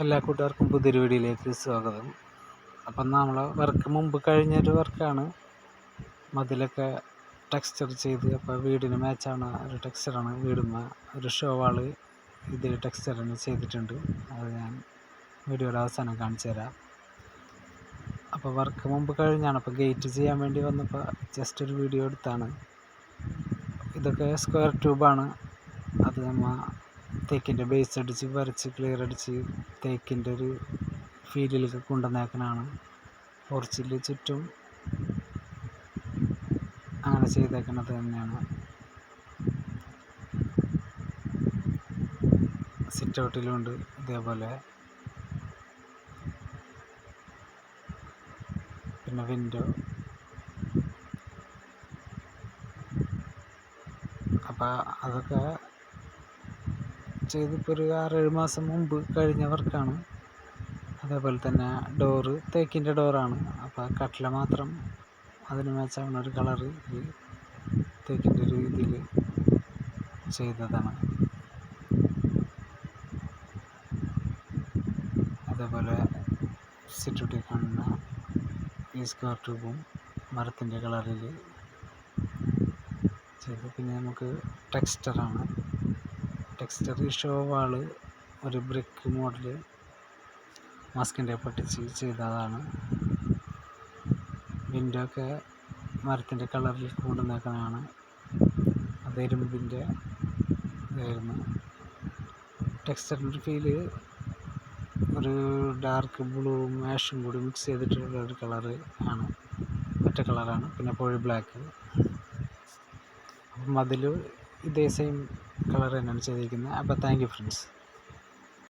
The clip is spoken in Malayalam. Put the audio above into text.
എല്ലാ കൂട്ടുകാർക്കും പുതിയൊരു വീഡിയോയിലേക്ക് സ്വാഗതം. അപ്പം നമ്മൾ വർക്ക് മുമ്പ് കഴിഞ്ഞൊരു വർക്കാണ്. മതിലൊക്കെ ടെക്സ്ചർ ചെയ്ത് അപ്പോൾ വീടിന് മാച്ചാണ് ഒരു ടെക്സ്ചറാണ്. വീടുമ്മ ഒരു ഷോ വാൾ ഇതിൽ ടെക്സ്ചറിന് ചെയ്തിട്ടുണ്ട്. അത് ഞാൻ വീഡിയോയുടെ അവസാനം കാണിച്ചു തരാം. അപ്പോൾ വർക്ക് മുമ്പ് കഴിഞ്ഞാണ്. അപ്പോൾ ഗേറ്റ് ചെയ്യാൻ വേണ്ടി വന്നപ്പോൾ ജസ്റ്റ് ഒരു വീഡിയോ എടുത്താണ്. ഇതൊക്കെ സ്ക്വയർ ട്യൂബാണ് അത് നമ്മ തേക്കിന്റെ ബേസ് അടിച്ച് വരച്ച് ക്ലിയർ അടിച്ച് തേക്കിന്റെ ഒരു ഫീലിലേക്ക് കൊണ്ടുവന്നേക്കണതാണ് ഒറിച്ചിൽ ചുറ്റും അങ്ങനെ ചെയ്തേക്കുന്നത് തന്നെയാണ്. സിറ്റ് ഔട്ടിലുണ്ട് ഇതേപോലെ. പിന്നെ വിൻഡോ അപ്പോൾ അതൊക്കെ ചെയ്തിപ്പോൾ ഒരു ആറേഴ് മാസം മുമ്പ് കഴിഞ്ഞ വർക്കാണ് അതേപോലെ തന്നെ ഡോറ് തേക്കിന്റെ ഡോറാണ്. അപ്പോൾ കട്ടില മാത്രം അതിന് മാച്ചാവുന്ന ഒരു കളറ് ഈ തേക്കിന്റെ ഒരു ഇതിൽ ചെയ്തതാണ്. അതേപോലെ സിറ്റുട്ടി കാണുന്ന ഈ സ്ക്വയർ ട്യൂബും മരത്തിന്റെ കളറിൽ ചെയ്തു. പിന്നെ നമുക്ക് ടെക്സ്റ്ററാണ് ടെക്സ്റ്റർ ഷോ വാൾ ഒരു ബ്രിക്ക് മോഡൽ മാസ്കിന്റെ പൊട്ടിച്ച് ചെയ്തതാണ്. വിൻഡോ ഒക്കെ മരത്തിന്റെ കളറിൽ കൊണ്ടുവന്നേക്കുന്നതാണ് അത് എരുമ്പിന്റെ ഇതായിരുന്നു. ടെക്സ്റ്ററിന്റെ ഫീൽ ഒരു ഡാർക്ക് ബ്ലൂ ആഷും കൂടി മിക്സ് ചെയ്തിട്ടുള്ള ഒരു കളറ് ആണ്. ഒറ്റ കളറാണ്. പിന്നെ പൊഴി ബ്ലാക്ക്. അപ്പം അതിൽ ഇതേ സെയിം കളർ തന്നെയാണ് ചെയ്തിരിക്കുന്നത്. അപ്പോൾ താങ്ക് യു ഫ്രണ്ട്സ്